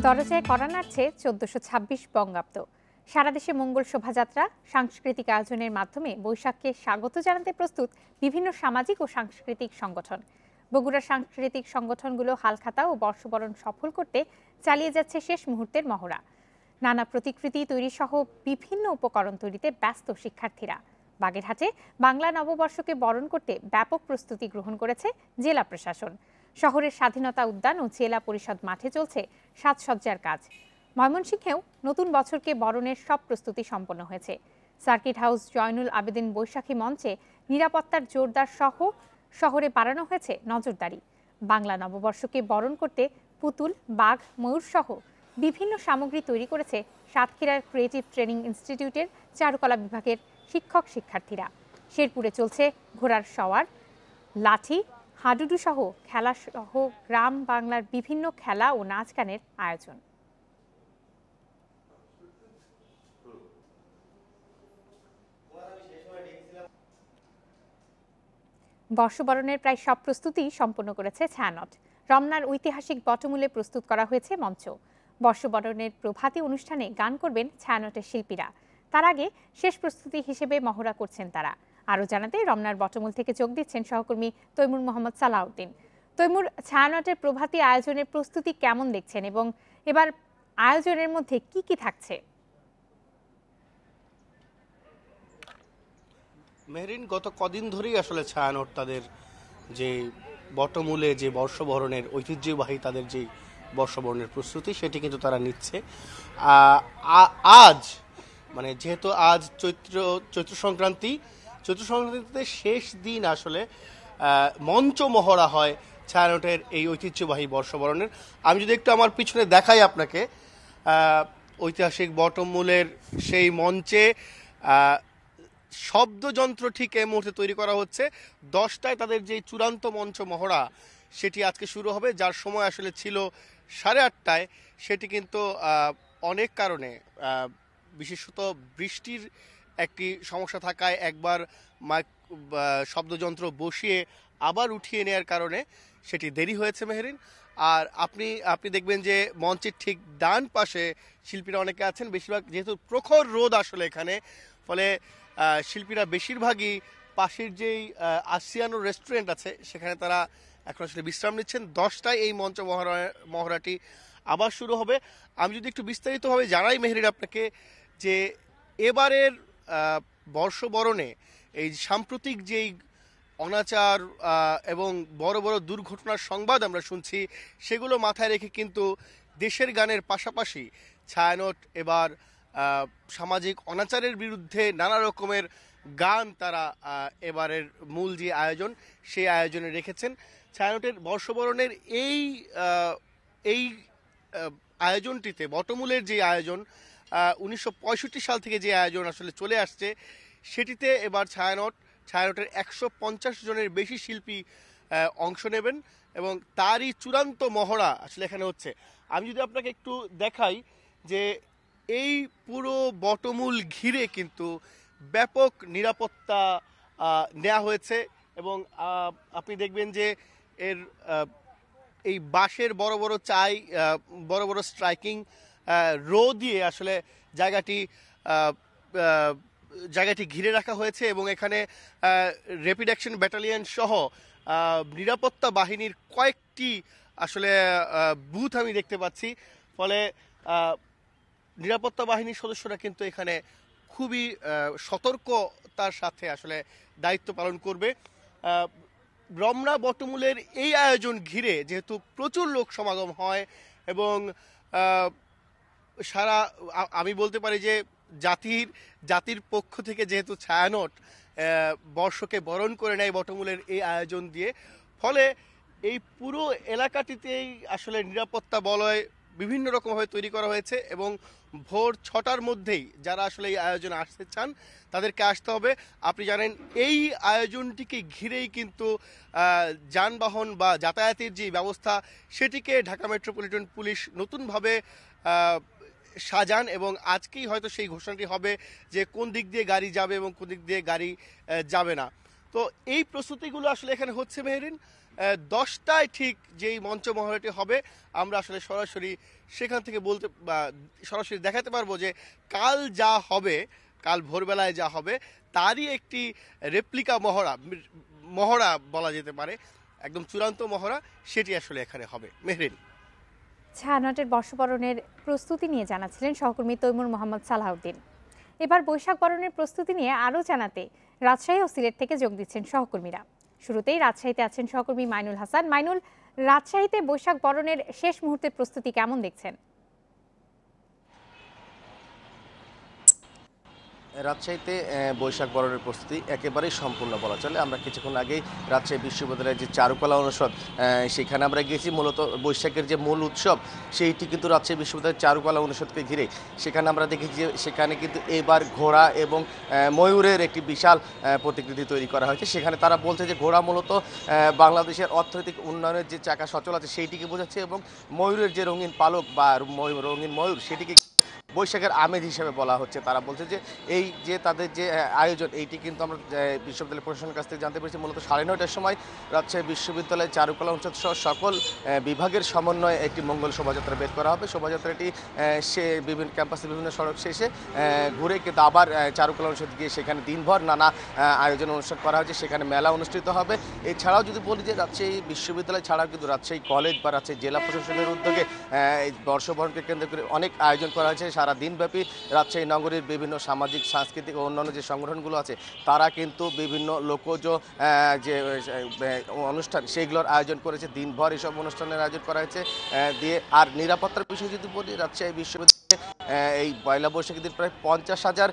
দরজায় করা নাড়ছে চোদ্দশো ছাব্বিশ বঙ্গাব্দ। সারা দেশে মঙ্গল শোভাযাত্রা, সাংস্কৃতিক আয়োজনের মাধ্যমে বৈশাখকে স্বাগত জানাতে প্রস্তুত বিভিন্ন সামাজিক ও সাংস্কৃতিক সংগঠন। বগুড়ার সাংস্কৃতিক সংগঠনগুলো হালখাতা ও বর্ষবরণ সফল করতে চালিয়ে যাচ্ছে শেষ মুহূর্তের মহড়া। নানা প্রতিকৃতি তৈরি সহ বিভিন্ন উপকরণ তৈরিতে ব্যস্ত শিক্ষার্থীরা। বাগেরহাটে বাংলা নববর্ষকে বরণ করতে ব্যাপক প্রস্তুতি গ্রহণ করেছে জেলা প্রশাসন। শহরের স্বাধীনতা উদ্যান ও জেলা পরিষদ মাঠে চলছে সাজসজ্জার কাজ। ময়মনসিংহেও নতুন বছরকে বরণের সব প্রস্তুতি সম্পন্ন হয়েছে। সার্কিট হাউস জয়নুল আবেদিন বৈশাখী মঞ্চে নিরাপত্তার জোরদার সহ শহরে বাড়ানো হয়েছে নজরদারি। বাংলা নববর্ষকে বরণ করতে পুতুল, বাঘ, ময়ূর সহ বিভিন্ন সামগ্রী তৈরি করেছে সাতক্ষীরার ক্রিয়েটিভ ট্রেনিং ইনস্টিটিউটের চারুকলা বিভাগের শিক্ষক শিক্ষার্থীরা শেরপুরে চলছে ঘোড়ার সওয়ার, লাঠি হাডুডু সহ খেলা সহ গ্রাম বাংলার বিভিন্ন খেলা ও নাচ গানের আয়োজন। বর্ষবরণের প্রায় সব প্রস্তুতি সম্পন্ন করেছে ছায়ানট। রমনার ঐতিহাসিক বটমূলে প্রস্তুত করা হয়েছে মঞ্চ। বর্ষবরণের প্রভাতী অনুষ্ঠানে গান করবেন ছায়ানটের শিল্পীরা। তার আগে শেষ প্রস্তুতি হিসেবে মহড়া করছেন তারা। আরও জানাতে রমনার বটমূল থেকে যোগ দিচ্ছেন সহকর্মী তৈমুর মোহাম্মদ সালাউদ্দিন। তৈমুর, ছায়ানটের প্রভাতী আয়োজনের প্রস্তুতি কেমন দেখছেন এবং এবার আয়োজনের মধ্যে কি কি থাকছে? মেহরিন, গত কদিন ধরেই আসলে ছায়ানট তাদের যে বটমূলে যে বর্ষবরণের ঐতিহ্যবাহী তাদের যে বর্ষবরণের প্রস্তুতি, সেটি কিন্তু তারা নিচ্ছে। আজ মানে যেহেতু আজ চৈত্র চৈত্র সংক্রান্তি চৈত্র সংক্রান্তিতে শেষ দিন আসলে মঞ্চ মহড়া হয় ছায়ানটের এই ঐতিহ্যবাহী বর্ষবরণের। আমি যদি একটু আমার পিছনে দেখাই আপনাকে ঐতিহাসিক বটমূলের সেই মঞ্চে শব্দযন্ত্র ঠিক এই মুহূর্তে তৈরি করা হচ্ছে। দশটায় তাদের যে চূড়ান্ত মঞ্চ মহড়া সেটি আজকে শুরু হবে, যার সময় আসলে ছিল সাড়ে আটটায়। সেটি কিন্তু অনেক কারণে বিশেষত বৃষ্টির একটি সমস্যা থাকায় একবার মাইক শব্দযন্ত্র বসিয়ে আবার উঠিয়ে নেওয়ার কারণে সেটি দেরি হয়েছে মেহরিন। আর আপনি আপনি দেখবেন যে মঞ্চের ঠিক ডান পাশে শিল্পীরা অনেকে আছেন, বেশিরভাগ যেহেতু প্রখর রোদ আসলে এখানে, ফলে শিল্পীরা বেশিরভাগই পাশের যেই আসিয়ানো রেস্টুরেন্ট আছে, সেখানে তারা এখন আসলে বিশ্রাম নিচ্ছেন। দশটায় এই মঞ্চ মহড়া মহড়াটি আবার শুরু হবে। আমি যদি একটু বিস্তারিতভাবে জানাই মেহরিন আপনাকে, যে এবারের বর্ষবরণে এই সাম্প্রতিক যেই অনাচার এবং বড় বড় দুর্ঘটনার সংবাদ আমরা শুনছি, সেগুলো মাথায় রেখে কিন্তু দেশের গানের পাশাপাশি ছায়ানট এবার সামাজিক অনাচারের বিরুদ্ধে নানা রকমের গান তারা এবারের মূল যে আয়োজন, সেই আয়োজনে রেখেছেন। ছায়ানটের বর্ষবরণের এই এই আয়োজনটিতে, বটমূলের যে আয়োজন উনিশশো পঁয়ষট্টি সাল থেকে যে আয়োজন আসলে চলে আসছে, সেটিতে এবার ছায়ানট, ছায়ানটের একশো পঞ্চাশ জনের বেশি শিল্পী অংশ নেবেন এবং তারই চূড়ান্ত মহড়া আসলে এখানে হচ্ছে। আমি যদি আপনাকে একটু দেখাই যে এই পুরো বটমূল ঘিরে কিন্তু ব্যাপক নিরাপত্তা নেওয়া হয়েছে এবং আপনি দেখবেন যে এর এই বাঁশের বড় বড় চাই বড় বড় স্ট্রাইকিং রো দিয়ে আসলে জায়গাটি জায়গাটি ঘিরে রাখা হয়েছে এবং এখানে র্যাপিড অ্যাকশন ব্যাটালিয়ন সহ নিরাপত্তা বাহিনীর কয়েকটি আসলে বুথ আমি দেখতে পাচ্ছি। ফলে নিরাপত্তা বাহিনীর সদস্যরা কিন্তু এখানে খুবই সতর্কতার সাথে আসলে দায়িত্ব পালন করবে। রমনা বটমূলের এই আয়োজন ঘিরে যেহেতু প্রচুর লোক সমাগম হয় এবং সারা আমি বলতে পারি যে জাতির জাতির পক্ষ থেকে যেহেতু ছায়ানট বর্ষকে বরণ করে নেয় বটমূলের এই আয়োজন দিয়ে, ফলে এই পুরো এলাকাটিতেই আসলে নিরাপত্তা বলয় বিভিন্ন রকমভাবে তৈরি করা হয়েছে এবং ভোর ছটার মধ্যেই যারা আসলে এই আয়োজনে আসতে চান, তাদেরকে আসতে হবে। আপনি জানেন, এই আয়োজনটিকে ঘিরেই কিন্তু যানবাহন বা যাতায়াতের যে ব্যবস্থা, সেটিকে ঢাকা মেট্রোপলিটন পুলিশ নতুনভাবে সাজান এবং আজকেই হয়তো সেই ঘোষণাটি হবে যে কোন দিক দিয়ে গাড়ি যাবে এবং কোন দিক দিয়ে গাড়ি যাবে না। তো এই প্রস্তুতিগুলো আসলে এখানে হচ্ছে মেহরিন। দশটায় ঠিক যেই মঞ্চ মহড়াটি হবে, আমরা আসলে সরাসরি সেখান থেকে বলতে, বা সরাসরি দেখাতে পারব যে কাল যা হবে, কাল ভোরবেলায় যা হবে, তারই একটি রেপ্লিকা মহড়া মহড়া বলা যেতে পারে, একদম চূড়ান্ত মহড়া, সেটি আসলে এখানে হবে। মেহরিন। ছায়ানটের বর্ষবরণের প্রস্তুতি নিয়ে জানাচ্ছিলেন সহকর্মী তৈমুর মোহাম্মদ সালাহউদ্দিন। এবার বৈশাখ বরণের প্রস্তুতি নিয়ে আরও জানাতে রাজশাহী ও সিলেট থেকে যোগ দিচ্ছেন সহকর্মীরা। শুরুতেই রাজশাহীতে আছেন সহকর্মী মাইনুল হাসান। মাইনুল, রাজশাহীতে বৈশাখ বরণের শেষ মুহূর্তের প্রস্তুতি কেমন দেখছেন? রাজশাহীতে বৈশাখ বরণের প্রস্তুতি একেবারেই সম্পূর্ণ বলা চলে। আমরা কিছুক্ষণ আগেই রাজশাহী বিশ্ববিদ্যালয়ের যে চারুকলা অনুষদ সেখানে আমরা গিয়েছি। মূলত বৈশাখের যে মূল উৎসব, সেইটি কিন্তু রাজশাহী বিশ্ববিদ্যালয়ের চারুকলা অনুষদকে ঘিরে। সেখানে আমরা দেখেছি যে সেখানে কিন্তু এবার ঘোড়া এবং ময়ূরের একটি বিশাল প্রতিকৃতি তৈরি করা হয়েছে। সেখানে তারা বলছে যে ঘোড়া মূলত বাংলাদেশের অর্থনৈতিক উন্নয়নের যে চাকা সচল আছে, সেইটিকে বোঝাচ্ছে এবং ময়ূরের যে রঙিন পালক বা রঙিন ময়ূর সেটিকে বৈশাখের আমেজ হিসেবে বলা হচ্ছে। তারা বলছে যে এই যে তাদের যে আয়োজন, এইটি কিন্তু আমরা বিশ্ববিদ্যালয় প্রশাসনের কাছ থেকে জানতে পেরেছি। মূলত সাড়ে নয়টার সময় রাজশাহী বিশ্ববিদ্যালয়ের চারুকলা অনুষদ সহ সকল বিভাগের সমন্বয়ে একটি মঙ্গল শোভাযাত্রা বের করা হবে। শোভাযাত্রাটি সে বিভিন্ন ক্যাম্পাসের বিভিন্ন সড়ক শেষে ঘুরে কিন্তু আবার চারুকলা অনুষদ গিয়ে সেখানে দিনভর নানা আয়োজন অনুষ্ঠান করা হয়েছে। সেখানে মেলা অনুষ্ঠিত হবে। এছাড়াও যদি বলি যে রাজশাহী বিশ্ববিদ্যালয় ছাড়াও কিন্তু রাজশাহী কলেজ বা রাজশাহী জেলা প্রশাসনের উদ্যোগে বর্ষবরণকে কেন্দ্র করে অনেক আয়োজন করা হয়েছে। সারা দিনব্যাপী রাজশাহী নগরীর বিভিন্ন সামাজিক, সাংস্কৃতিক ও অন্যান্য যে সংগঠনগুলো আছে, তারা কিন্তু বিভিন্ন লোকজ যে অনুষ্ঠান, সেইগুলোর আয়োজন করেছে। দিনভর এসব অনুষ্ঠানের আয়োজন করা হয়েছে দিয়ে, আর নিরাপত্তার বিষয়ে যদি বলি, রাজশাহী বিশ্ববিদ্যালয়ে এই পয়লা বৈশাখী দিন প্রায় পঞ্চাশ হাজার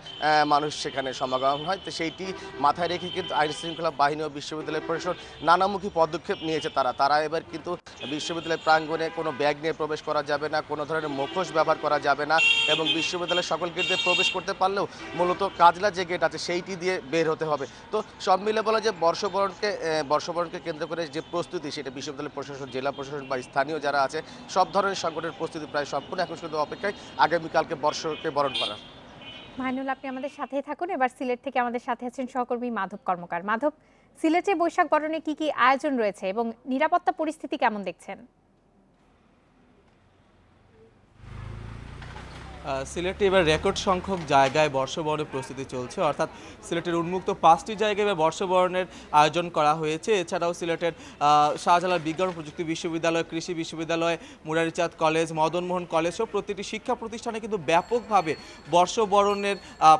মানুষ সেখানে সমাগম হয়। তো সেইটি মাথায় রেখে কিন্তু আইন শৃঙ্খলা বাহিনী ও বিশ্ববিদ্যালয় প্রশাসন নানামুখী পদক্ষেপ নিয়েছে তারা। তারা এবার কিন্তু বিশ্ববিদ্যালয় প্রাঙ্গণে কোনো ব্যাগ নিয়ে প্রবেশ করা যাবে না, কোনো ধরনের মুখোশ ব্যবহার করা যাবে না এবং বিশ্ববিদ্যালয়ের সকল দিয়ে প্রবেশ করতে পারলেও মূলত কাজলা যে গেট আছে সেইটি দিয়ে বের হতে হবে। তো সব মিলে বলা যে বর্ষবরণকে বর্ষবরণকে কেন্দ্র করে যে প্রস্তুতি সেটা বিশ্ববিদ্যালয় প্রশাসন, জেলা প্রশাসন বা স্থানীয় যারা আছে, সব ধরনের সংগঠনের প্রস্তুতি প্রায় সম্পূর্ণ। এখন শুধু অপেক্ষায় আগামীকালকে বর্ষকে বরণ করার মাইনুল, আপনি আমাদের সাথে থাকুন। এবার সিলেট থেকে আমাদের সাথে আছেন সহকর্মী মাধব কর্মকার। মাধব, সিলেটে বৈশাখ বরণে কি কি আয়োজন রয়েছে এবং নিরাপত্তা পরিস্থিতি কেমন দেখছেন? সিলেটে এবার রেকর্ড সংখ্যক জায়গায় বর্ষবরণের প্রস্তুতি চলছে। অর্থাৎ সিলেটের উন্মুক্ত পাঁচটি জায়গায় এবার বর্ষবরণের আয়োজন করা হয়েছে। এছাড়াও সিলেটের শাহজালাল বিজ্ঞান প্রযুক্তি বিশ্ববিদ্যালয়, কৃষি বিশ্ববিদ্যালয়, মুরারিচাঁদ কলেজ, মদনমোহন কলেজ সহ প্রতিটি শিক্ষা প্রতিষ্ঠানে কিন্তু ব্যাপকভাবে বর্ষবরণের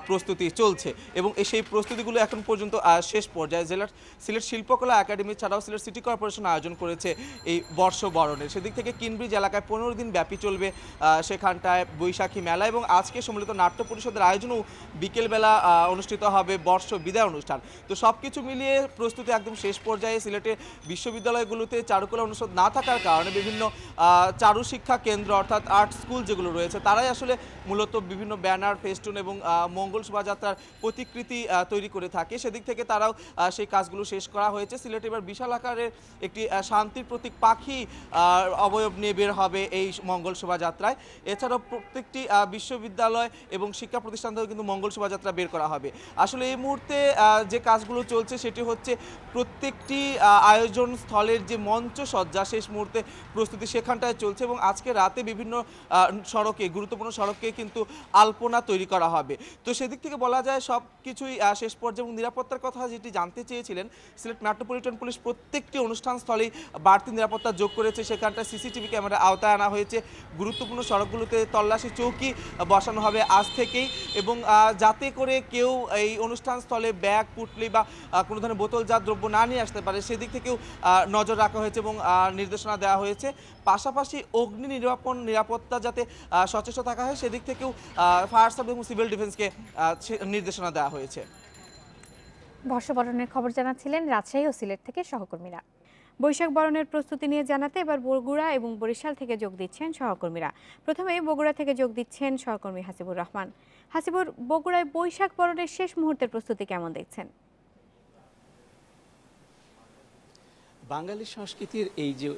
প্রস্তুতি চলছে। এবং সেই প্রস্তুতিগুলো এখন পর্যন্ত শেষ পর্যায়ে জেলার সিলেট শিল্পকলা একাডেমি ছাড়াও সিলেট সিটি কর্পোরেশন আয়োজন করেছে এই বর্ষবরণের। সেদিক থেকে কিনব্রিজ এলাকায় পনেরো দিন ব্যাপী চলবে সেখানটায় বৈশাখী মেলা এবং আজকে সম্মিলিত নাট্য পরিষদের আয়োজনও বিকেলবেলা অনুষ্ঠিত হবে বর্ষ বিদায় অনুষ্ঠান। তো সব কিছু মিলিয়ে প্রস্তুতি একদম শেষ পর্যায়ে সিলেটে বিশ্ববিদ্যালয়গুলোতে চারুকলা অনুষদ না থাকার কারণে বিভিন্ন চারু শিক্ষা কেন্দ্র অর্থাৎ আর্ট স্কুল যেগুলো রয়েছে, তারাই আসলে মূলত বিভিন্ন ব্যানার, ফেস্টুন এবং মঙ্গল শোভাযাত্রার প্রতিকৃতি তৈরি করে থাকে। সেদিক থেকে তারাও সেই কাজগুলো শেষ করা হয়েছে। সিলেটে এবার বিশাল আকারের একটি শান্তির প্রতীক পাখি অবয়ব নিয়ে বের হবে এই মঙ্গল শোভাযাত্রায়। এছাড়াও প্রত্যেকটি বিশ্ববিদ্যালয় এবং শিক্ষা প্রতিষ্ঠান থেকে কিন্তু মঙ্গল শোভাযাত্রা বের করা হবে। আসলে এই মুহূর্তে যে কাজগুলো চলছে সেটি হচ্ছে প্রত্যেকটি আয়োজন স্থলের যে মঞ্চ সজ্জা শেষ মুহূর্তে প্রস্তুতি সেখানটায় চলছে এবং আজকে রাতে বিভিন্ন সড়কে, গুরুত্বপূর্ণ সড়কে কিন্তু আলপনা তৈরি করা হবে। তো সেদিক থেকে বলা যায় সব কিছুই শেষ পর্যায়ে এবং নিরাপত্তার কথা যেটি জানতে চেয়েছিলেন, সিলেট মেট্রোপলিটন পুলিশ প্রত্যেকটি অনুষ্ঠান স্থলেই বাড়তি নিরাপত্তা যোগ করেছে। সেখানটায় সিসিটিভি ক্যামেরা আওতায় আনা হয়েছে। গুরুত্বপূর্ণ সড়কগুলোতে তল্লাশি চৌকি বসানো হবে আজ থেকেই। এবং যাতে করে কেউ এই অনুষ্ঠান স্থলে ব্যাগ, পুটলি বা কোনো ধরনের বোতলজাত দ্রব্য না নিয়ে আসতে পারে, সেদিক থেকেও নজর রাখা হয়েছে এবং নির্দেশনা দেওয়া হয়েছে। পাশাপাশি অগ্নি নিরাপণ নিরাপত্তা যাতে সচেষ্ট থাকা হয়, সেদিক থেকেও ফায়ার সার্ভিস এবং সিভিল ডিফেন্সকে নির্দেশনা দেওয়া হয়েছে। বর্ষবরণের খবর জানাচ্ছিলেন রাজশাহী ও সিলেট থেকে সহকর্মীরা। বৈশাখ বরণের প্রস্তুতি নিয়ে জানাতে এবার বগুড়া এবং বরিশাল থেকে যোগ দিচ্ছেন সহকর্মীরা। প্রথমে বগুড়া থেকে যোগ দিচ্ছেন সহকর্মী হাসিবুর রহমান। হাসিবুর, বগুড়ায় বৈশাখ বরণের শেষ মুহূর্তের প্রস্তুতি কেমন দেখছেন? বাঙালি সংস্কৃতির এই যে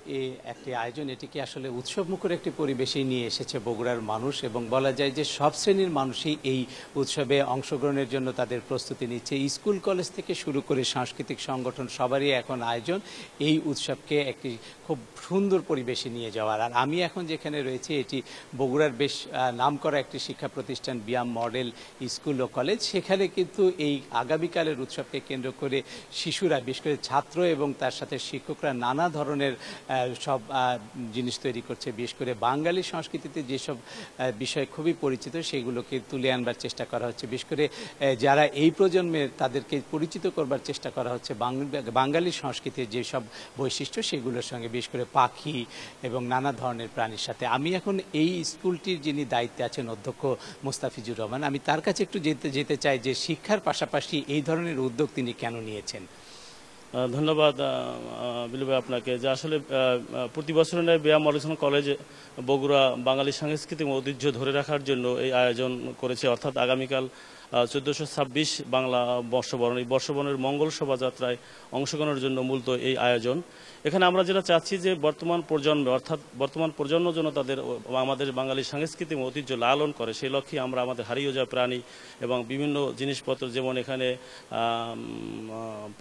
একটি আয়োজন এটিকে আসলে উৎসবমুখর একটি পরিবেশে নিয়ে এসেছে বগুড়ার মানুষ এবং বলা যায় যে সব শ্রেণির মানুষই এই উৎসবে অংশগ্রহণের জন্য তাদের প্রস্তুতি নিচ্ছে। স্কুল কলেজ থেকে শুরু করে সাংস্কৃতিক সংগঠন সবারই এখন আয়োজন এই উৎসবকে একটি খুব সুন্দর পরিবেশে নিয়ে যাওয়ার। আর আমি এখন যেখানে রয়েছি এটি বগুড়ার বেশ আহ, নামকরা একটি শিক্ষা প্রতিষ্ঠান বিয়াম মডেল স্কুল ও কলেজ। সেখানে কিন্তু এই আগামীকালের উৎসবকে কেন্দ্র করে শিশুরা বিশেষ করে ছাত্র এবং তার সাথে শিক্ষকরা নানা ধরনের সব জিনিস তৈরি করছে, বিশেষ করে বাঙালি সংস্কৃতিতে যেসব বিষয় খুবই পরিচিত সেগুলোকে তুলে আনবার চেষ্টা করা হচ্ছে। বিশেষ করে যারা এই প্রজন্মের তাদেরকে পরিচিত করবার চেষ্টা করা হচ্ছে বাঙালি সংস্কৃতির যেসব বৈশিষ্ট্য সেগুলোর সঙ্গে, বিশেষ করে পাখি এবং নানা ধরনের প্রাণীর সাথে। আমি এখন এই স্কুলটির যিনি দায়িত্বে আছেন, অধ্যক্ষ মোস্তাফিজুর রহমান, আমি তার কাছে একটু যেতে যেতে চাই যে শিক্ষার পাশাপাশি এই ধরনের উদ্যোগ তিনি কেন নিয়েছেন? ধন্যবাদ আহ, আহ, বিলু ভাই আপনাকে। যে আসলে প্রতি বছরের ন্যায় ব্যায়াম মরিসন কলেজ বগুড়া বাঙালি সাংস্কৃতিক ঐতিহ্য ধরে রাখার জন্য এই আয়োজন করেছে। অর্থাৎ আগামীকাল চোদ্দোশো ছাব্বিশ বাংলা বর্ষবরণ, এই বর্ষবরণের মঙ্গল শোভাযাত্রায় অংশগ্রহণের জন্য মূলত এই আয়োজন। এখানে আমরা যেটা চাচ্ছি যে বর্তমান প্রজন্মে, অর্থাৎ বর্তমান প্রজন্ম যেন তাদের আমাদের বাঙালি সাংস্কৃতিক ঐতিহ্য লালন করে, সেই লক্ষ্যে আমরা আমাদের হারিয়ে যাওয়া প্রাণী এবং বিভিন্ন জিনিসপত্র যেমন এখানে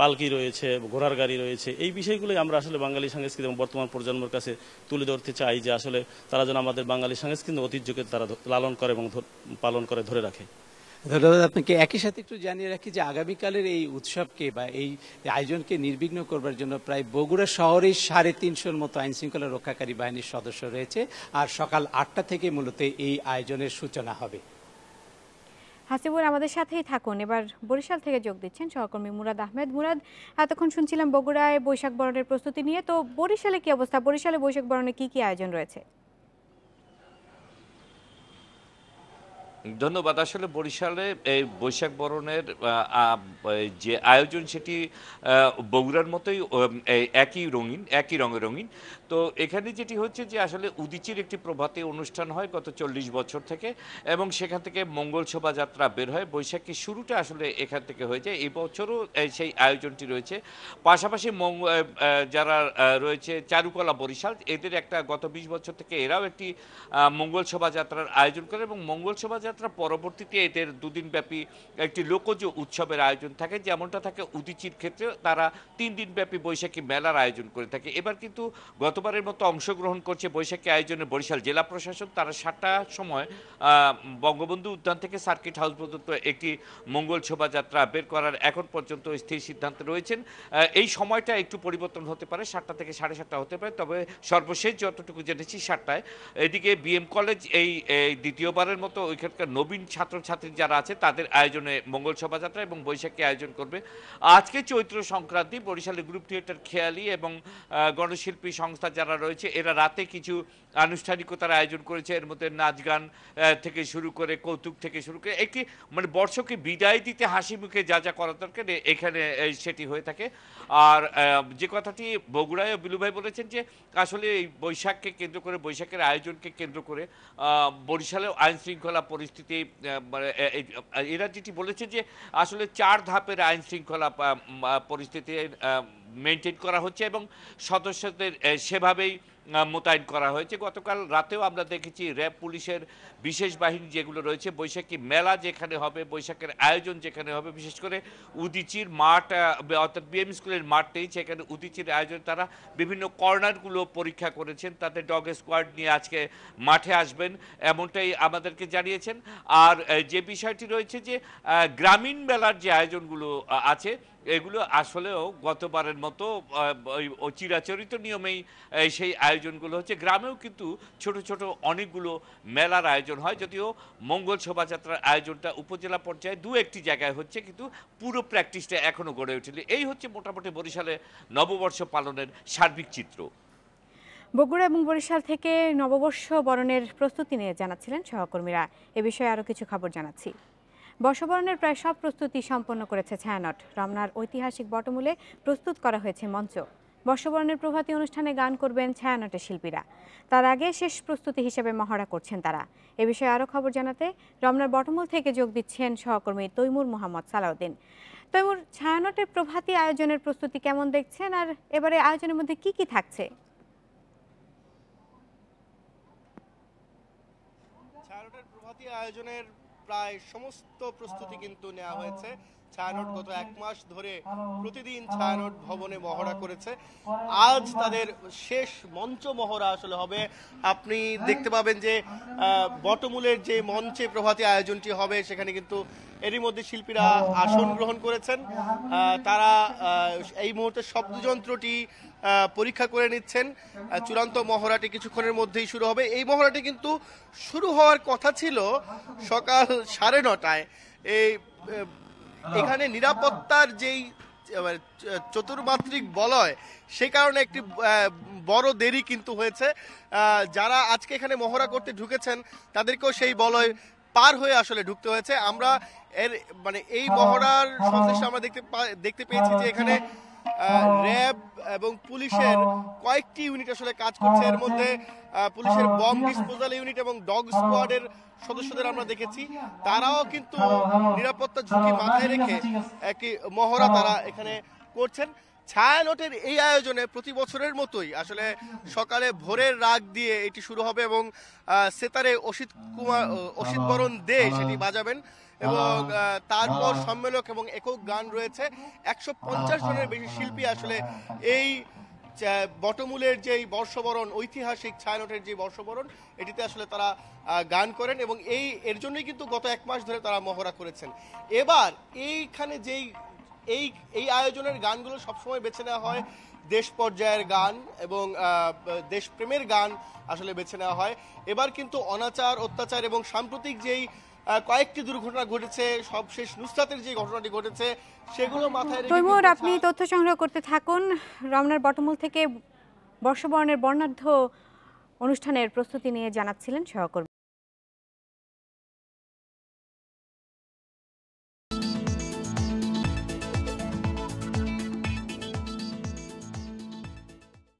পালকি রয়েছে, ঘোড়ার গাড়ি রয়েছে, এই বিষয়গুলোই আমরা আসলে বাঙালি সংস্কৃতি এবং বর্তমান প্রজন্মের কাছে তুলে ধরতে চাই যে আসলে তারা যেন আমাদের বাঙালি সাংস্কৃতিক ঐতিহ্যকে তারা লালন করে এবং পালন করে, ধরে রাখে। ধন্যবাদ, আপনাকে একই সাথে একটু জানিয়ে রাখি যে আগামীকালের এই উৎসবকে বা এই আয়োজনকে নির্বিঘ্ন করবার জন্য প্রায় বগুড়া শহরে সাড়ে তিনশোর মতো আইন শৃঙ্খলা রক্ষাকারী বাহিনীর সদস্য রয়েছে। আর সকাল আটটা থেকে মূলত এই আয়োজনের সূচনা হবে। হাসিবুর, আমাদের সাথেই থাকুন। এবার বরিশাল থেকে যোগ দিচ্ছেন সহকর্মী মুরাদ আহমেদ। মুরাদ, এতক্ষণ শুনছিলাম বগুড়ায় বৈশাখ বরণের প্রস্তুতি নিয়ে। তো বরিশালে কি অবস্থা? বরিশালে বৈশাখ বরণে কি কি আয়োজন রয়েছে? ধন্যবাদ। আসলে বরিশালে এই বৈশাখ বরণের যে আয়োজন সেটি বগুড়ার মতোই একই রঙিন, একই রঙে রঙিন। তো এখানে যেটি হচ্ছে যে আসলে উদিচির একটি প্রভাতে অনুষ্ঠান হয় গত চল্লিশ বছর থেকে এবং সেখান থেকে মঙ্গল শোভাযাত্রা বের হয়। বৈশাখী শুরুটা আসলে এখান থেকে হয়েছে এই বছরও এই সেই আয়োজনটি রয়েছে। পাশাপাশি যারা রয়েছে চারুকলা বরিশাল, এদের একটা গত বিশ বছর থেকে এরাও একটি মঙ্গল শোভাযাত্রার আয়োজন করে এবং মঙ্গল শোভাযাত্রা পরবর্তীতে এদের দুদিন ব্যাপী একটি লোকজ উৎসবের আয়োজন থাকে, যেমনটা থাকে উদিচির ক্ষেত্রে তারা তিন দিন ব্যাপী বৈশাখী মেলার আয়োজন করে থাকে। এবার কিন্তু গতবারের মতো অংশগ্রহণ করছে বৈশাখী আয়োজনে বরিশাল জেলা প্রশাসন। তারা সাতটা সময় বঙ্গবন্ধু উদ্যান থেকে সার্কিট হাউস পর্যন্ত একটি মঙ্গল শোভাযাত্রা বের করার এখন পর্যন্ত স্থির সিদ্ধান্তে রয়েছেন। এই সময়টা একটু পরিবর্তন হতে পারে, সাতটা থেকে সাড়ে সাতটা হতে পারে, তবে সর্বশেষ যতটুকু জেনেছি সাতটায়। এদিকে বিএম কলেজ এই এই দ্বিতীয়বারের মতো ওইখানকার নবীন ছাত্রছাত্রী যারা আছে, তাদের আয়োজনে মঙ্গল শোভাযাত্রা এবং বৈশাখী আয়োজন করবে। আজকে চৈত্র সংক্রান্তি বরিশালে গ্রুপ থিয়েটার খেয়ালি এবং গণশিল্পী সংস্থা যারা রয়েছে, এরা রাতে কিছু আনুষ্ঠানিকতার আয়োজন করেছে। এর মধ্যে নাচ গান থেকে শুরু করে কৌতুক থেকে শুরু করে একটি মানে বর্ষকে বিদায় দিতে হাসি মুখে যা যা করা দরকার এখানে সেটি হয়ে থাকে। আর যে কথাটি বগুড়ায় বিলুভাই বলেছেন যে আসলে এই বৈশাখকে কেন্দ্র করে বৈশাখের আয়োজনকে কেন্দ্র করে বরিশালেও আইন শৃঙ্খলা পরিস্থিতি মানে, এরা যেটি বলেছে যে আসলে চার ধাপের আইন শৃঙ্খলা পরিস্থিতি মেনটেন করা হচ্ছে এবং সদস্যদের সেভাবেই মোতায়েন করা হয়েছে। গতকাল রাতেও আমরা দেখেছি র্যাব পুলিশের বিশেষ বাহিনী যেগুলো রয়েছে, বৈশাখী মেলা যেখানে হবে, বৈশাখের আয়োজন যেখানে হবে, বিশেষ করে উদিচির মাঠ অর্থাৎ বিএম স্কুলের মাঠটাই সেখানে উদিচির আয়োজন তারা বিভিন্ন কর্নারগুলো পরীক্ষা করেছেন। তাদের ডগ স্কোয়াড নিয়ে আজকে মাঠে আসবেন এমনটাই আমাদেরকে জানিয়েছেন। আর যে বিষয়টি রয়েছে যে গ্রামীণ মেলার যে আয়োজনগুলো আছে এগুলো আসলেও গতবারের মতো চিরাচরিত নিয়মেই সেই আয়োজনগুলো হচ্ছে। গ্রামেও কিন্তু ছোট ছোট অনেকগুলো মেলার আয়োজন হয়, যদিও মঙ্গল শোভাযাত্রার আয়োজনটা উপজেলা পর্যায়ে দু একটি জায়গায় হচ্ছে, কিন্তু পুরো প্র্যাকটিসটা এখনও গড়ে ওঠেনি এই হচ্ছে মোটামুটি বরিশালে নববর্ষ পালনের সার্বিক চিত্র। বগুড়া এবং বরিশাল থেকে নববর্ষ বরণের প্রস্তুতি নিয়ে জানাচ্ছিলেন সহকর্মীরা। এ বিষয়ে আরও কিছু খবর জানাচ্ছি। বর্ষবরণের প্রায় সব প্রস্তুতি সম্পন্ন করেছে ছায়ানট। রমনার ঐতিহাসিক বটমূলে প্রস্তুত করা হয়েছে মঞ্চ। বর্ষবরণের প্রভাতী অনুষ্ঠানে গান করবেন ছায়ানটের শিল্পীরা। তার আগে শেষ প্রস্তুতি হিসেবে মহড়া করছেন তারা। এ বিষয়ে আরও খবর জানাতে রমনার বটমূল থেকে যোগ দিচ্ছেন সহকর্মী তৈমুর মোহাম্মদ সালাউদ্দিন। তৈমুর, ছায়ানটের প্রভাতী আয়োজনের প্রস্তুতি কেমন দেখছেন? আর এবারে আয়োজনের মধ্যে কি কি থাকছে? আয়োজনের প্রায় সমস্ত প্রস্তুতি কিন্তু নেওয়া হয়েছে। ছায়ানট গত এক মাস ধরে প্রতিদিন ছায়ানট ভবনে মহড়া করেছে। আজ তাদের শেষ মঞ্চ মহড়া আসলে হবে। আপনি দেখতে পাবেন যে আহ, বটমূলের যে মঞ্চে প্রভাতী আয়োজনটি হবে সেখানে কিন্তু এরই মধ্যে শিল্পীরা আসন গ্রহণ করেছেন। আহ, তারা আহ, এই মুহূর্তে শব্দযন্ত্রটি পরীক্ষা করে নিচ্ছেন। চূড়ান্ত মহড়াটি কিছুক্ষণের মধ্যেই শুরু হবে। এই মহড়াটি কিন্তু শুরু হওয়ার কথা ছিল সকাল সাড়ে নটায়। এই এখানে নিরাপত্তার যেই চতুর্মাত্রিক বলয় সে কারণে একটি বড় দেরি কিন্তু হয়েছে। যারা আজকে এখানে মহড়া করতে ঢুকেছেন তাদেরকেও সেই বলয় পার হয়ে আসলে ঢুকতে হয়েছে। আমরা এর মানে এই মহড়ার সংশ্লিষ্ট আমরা দেখতে পা- দেখতে পেয়েছি যে এখানে র্যাব এবং পুলিশের কয়েকটি ইউনিট আসলে কাজ করছে। এর মধ্যে পুলিশের বম ডিসপোজাল ইউনিট এবং ডগ স্কোয়াডের সদস্যদের আমরা দেখেছি। তারাও কিন্তু নিরাপত্তা ঝুঁকি মাথায় রেখে একটি মহড়া তারা এখানে করছেন। ছায়ানটের এই আয়োজনে প্রতি বছরের মতোই আসলে সকালে ভোরের রাগ দিয়ে এটি শুরু হবে এবং আহ, সেতারে অসিত কুমার অসিত বরণ দে সেটি বাজাবেন। এবং তারপর সম্মেলক এবং একক গান রয়েছে। একশো পঞ্চাশ জনের বেশি শিল্পী আসলে এই বটমূলের যেই বর্ষবরণ ঐতিহাসিক ছায়ানটের যে বর্ষবরণ এটিতে আসলে তারা গান করেন এবং এই এর জন্যই কিন্তু গত এক মাস ধরে তারা মহড়া করেছেন। এবার এইখানে যেই এই এই আয়োজনের গানগুলো সবসময় বেছে নেওয়া হয়। দেশ পর্যায়ের গান এবং দেশপ্রেমের গান আসলে বেছে নেওয়া হয়। এবার কিন্তু অনাচার অত্যাচার এবং সাম্প্রতিক যেই কয়েকটি দুর্ঘটনা ঘটেছে সবশেষ নুসরাতের যে ঘটনাটি ঘটেছে সেগুলো মাথায় তৈমুর আপনি তথ্য সংগ্রহ করতে থাকুন। রমনার বটমূল থেকে বর্ষবরণের বর্ণাঢ্য অনুষ্ঠানের প্রস্তুতি নিয়ে জানাচ্ছিলেন সহকর্মী।